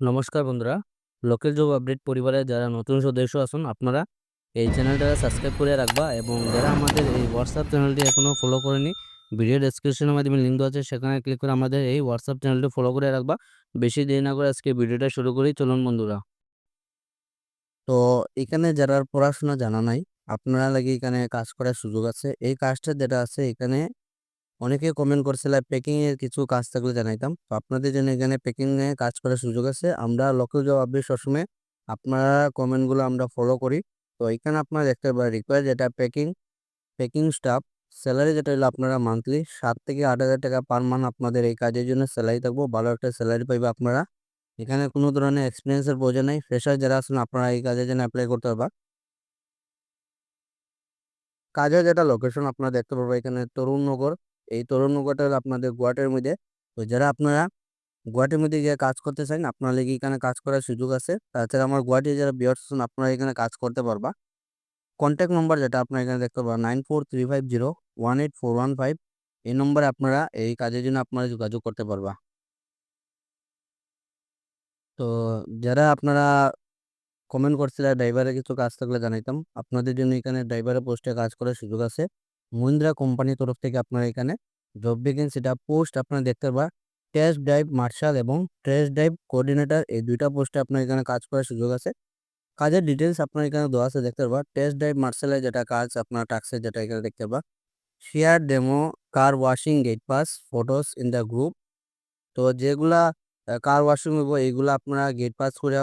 নমস্কার বন্ধুরা, local job update পরিবারে যারা নতুন সদস্য আছেন, আপনারা এই চ্যানেলটা সাবস্ক্রাইব করে রাখবা এবং যারা আমাদের এই হোয়াটসঅ্যাপ চ্যানেলটি এখনও ফলো করেনি ভিডিও ডেসক্রিপশনের মাধ্যমে লিঙ্ক আছে, সেখানে ক্লিক করে আমাদের এই হোয়াটসঅ্যাপ চ্যানেলটি ফলো করে রাখবা। বেশি দেরি না করে আজকে ভিডিওটা শুরু করি, চলুন বন্ধুরা। তো এখানে যারা পড়াশোনা জানা নাই, আপনারা লাগে এখানে কাজ করার সুযোগ আছে। এই কাজটা যেটা আছে, এখানে অনেকে কমেন্ট করছিল এর কিছু কাজ থাকলে জানাইতাম। তো আপনাদের জন্য এখানে প্যাকিং এ কাজ করার সুযোগ আছে। আমরা লোকাল জব আপডেট সবসময় আপনারা কমেন্টগুলো আমরা ফলো করি। তো এখানে আপনারা দেখতে পারেন রিকোয়ার যেটা প্যাকিং প্যাকিং স্টাফ স্যালারি যেটা হলো আপনারা মান্থলি সাত থেকে আট হাজার টাকা পার মান্থ আপনাদের এই কাজের জন্য স্যালারি থাকব। ভালো একটা স্যালারি পাইবে আপনারা। এখানে কোনো ধরনের এক্সপিরিয়েন্সের প্রয়োজন নেই। ফ্রেশার যারা আছেন, আপনারা এই কাজের জন্য অ্যাপ্লাই করতে পারবা। কাজের যেটা লোকেশন আপনারা দেখতে পারবেন এখানে তরুণনগর এই হলো আপনাদের গুয়াহাটির মধ্যে। তো যারা আপনারা গুয়াহাটির মধ্যে গিয়ে কাজ করতে চান আপনারা লেগে এখানে কাজ করার সুযোগ আছে? তাছাড়া আমার গুয়াহাটি যারা বিয়ার্স আছেন, আপনারা এখানে কাজ করতে পারবা। কন্ট্যাক্ট নম্বর যেটা আপনারা এখানে দেখতে পারবেন nine four three five zero one eight four one five এই নম্বরে আপনারা এই কাজের জন্য আপনারা যোগাযোগ করতে পারবা। তো যারা আপনারা কমেন্ট করছিলেন ড্রাইভারের কিছু কাজ থাকলে জানাইতাম। আপনাদের জন্য এখানে ড্রাইভারের পোস্টে কাজ করার সুযোগ আছে। মহিন্দ্রা কোম্পানির তরফ থেকে আপনারা এখানে জব ভ্যাকেন্সিটা পোস্ট আপনারা দেখতে পারবা। টেস্ট ড্রাইভ মার্শাল এবং টেস্ট ড্রাইভ কোঅর্ডিনেটর এই দুইটা পোস্টে আপনার এখানে কাজ করার সুযোগ আছে। কাজের ডিটেলস আপনার এখানে দেওয়া আছে, দেখতে পারবা। টেস্ট ড্রাইভ মার্শালের যেটা কাজ, আপনার টাক্সের যেটা এখানে দেখতে পারবা। Share demo car washing gate pass photos in the group তো যেগুলা কার ওয়াশিং হইব, এইগুলো আপনারা গেট পাস করে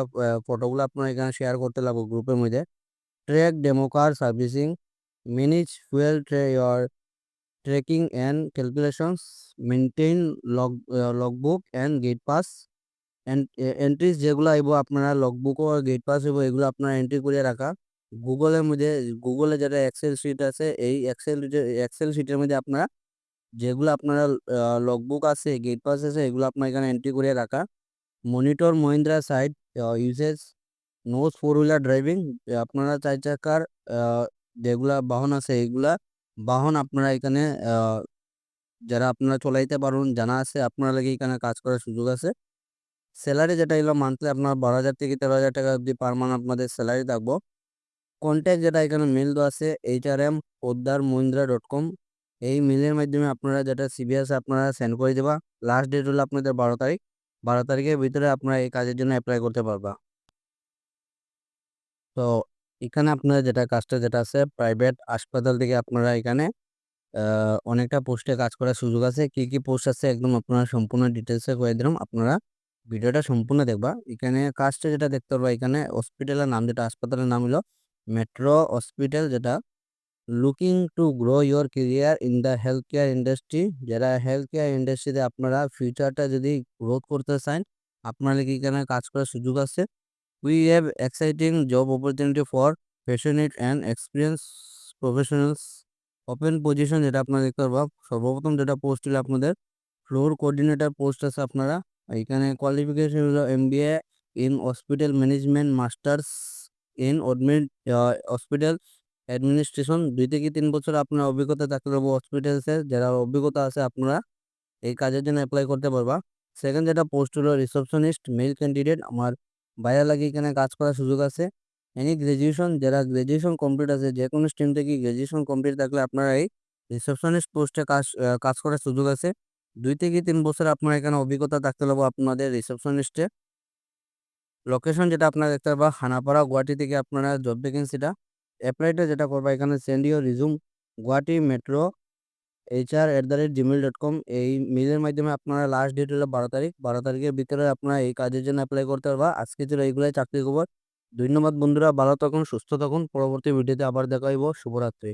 ফটোগুলো আপনারা এখানে শেয়ার করতে লাগবো গ্রুপের মধ্যে। Track demo car servicing manage fuel your tracking and calculations maintain log logbook and gate pass entries যেগুলো আইব আপনারা লগবুক ও গেট পাস হইব, এগুলো আপনারা এন্ট্রি করে রাখা। গুগলের মধ্যে গুগলে যেটা এক্সেল শিট আছে, এই এক্সেল এক্সেল শিটের মধ্যে আপনারা যেগুলো আপনারা লগবুক আছে গেট পাস আছে, এগুলো আপনার এখানে এন্ট্রি করে রাখা। Monitor Mahindra site uses knows four wheeler driving আপনারা চার চাকার যেগুলা বাহন আছে, এগুলা বাহন আপনারা এখানে যারা আপনারা চলাইতে পারুন, জানা আছে, আপনারা লাগে এখানে কাজ করার সুযোগ আছে। স্যালারি যেটা এলো মান্থলি আপনার বারো হাজার থেকে তেরো হাজার টাকা অব্দি পার মান্থ আপনাদের স্যালারি থাকব। কন্ট্যাক্ট যেটা এখানে মেল দেওয়া আছে H R M Poddar Mahindra dot com এই মেলের মাধ্যমে আপনারা যেটা সিবি আছে, আপনারা সেন্ড করে দেবা। লাস্ট ডেট হলো আপনাদের বারো তারিখ। বারো তারিখের ভিতরে আপনারা এই কাজের জন্য অ্যাপ্লাই করতে পারবা। তো এখানে আপনারা যেটা কাজটা যেটা আছে প্রাইভেট হাসপাতাল থেকে আপনারা এখানে অনেকটা পোস্টে কাজ করার সুযোগ আছে। কি কি পোস্ট আছে একদম আপনারা সম্পূর্ণ ডিটেলসে করে দিলাম। আপনারা ভিডিওটা সম্পূর্ণ দেখবা। এখানে কাজটা যেটা দেখতে পারবা এখানে হসপিটালের নাম যেটা, হাসপাতালের নাম হলো মেট্রো হসপিটাল যেটা looking to grow your career in the health care industry যারা হেলথ কেয়ার ইন্ডাস্ট্রিতে আপনারা ফিউচারটা যদি গ্রোথ করতে চান আপনারা কি এখানে কাজ করার সুযোগ আছে। We have exciting job opportunity for passionate and experience professionals open position যেটা আপনারা দেখতে পারবা, সর্বপ্রথম যেটা পোস্ট হলো আপনাদের ফ্লোর কোঅর্ডিনেটর পোস্ট আছে আপনারা। এখানে কোয়ালিফিকেশন হলো M B A in hospital management masters in hospital administration দুই থেকে তিন বছর আপনার অভিজ্ঞতা থাকতে থাকলে হসপিটালসের যারা অভিজ্ঞতা আছে আপনারা এই কাজের জন্য অ্যাপ্লাই করতে পারবা। সেকেন্ড যেটা পোস্ট হলো রিসেপশনিস্ট মেল ক্যান্ডিডেট আমার বাইরে লাগে এখানে কাজ করার সুযোগ আছে। এনি গ্রাজুয়েশন যারা গ্রাজুয়েশন কমপ্লিট আছে যে কোনো স্ট্রিম থেকে গ্রাজুয়েশন কমপ্লিট থাকলে আপনারা এই রিসেপশনিস্ট পোস্টে কাজ কাজ করার সুযোগ আছে। দুই থেকে তিন বছর আপনার এখানে অভিজ্ঞতা থাকতে হবে আপনাদের রিসেপশনিস্টে লোকেশন যেটা আপনারা দেখতে পারবা, হানাপাড়া, গুয়াহাটি থেকে আপনারা জব ভ্যাকেন্সিটা অ্যাপ্লাইটা যেটা করবা, এখানে send your resume Guwahati metro HR at the rate gmail dot com এই মেলের মাধ্যমে আপনারা লাস্ট ডেট হলো বারো তারিখ। বারো তারিখের ভিতরে আপনারা এই কাজের জন্য অ্যাপ্লাই করতে পারবা। আজকে ছিল এইগুলাই চাকরি খবর। ধন্যবাদ বন্ধুরা, ভালো থাকুন, সুস্থ থাকুন। পরবর্তী ভিডিওতে আবার দেখা হইব। শুভরাত্রি।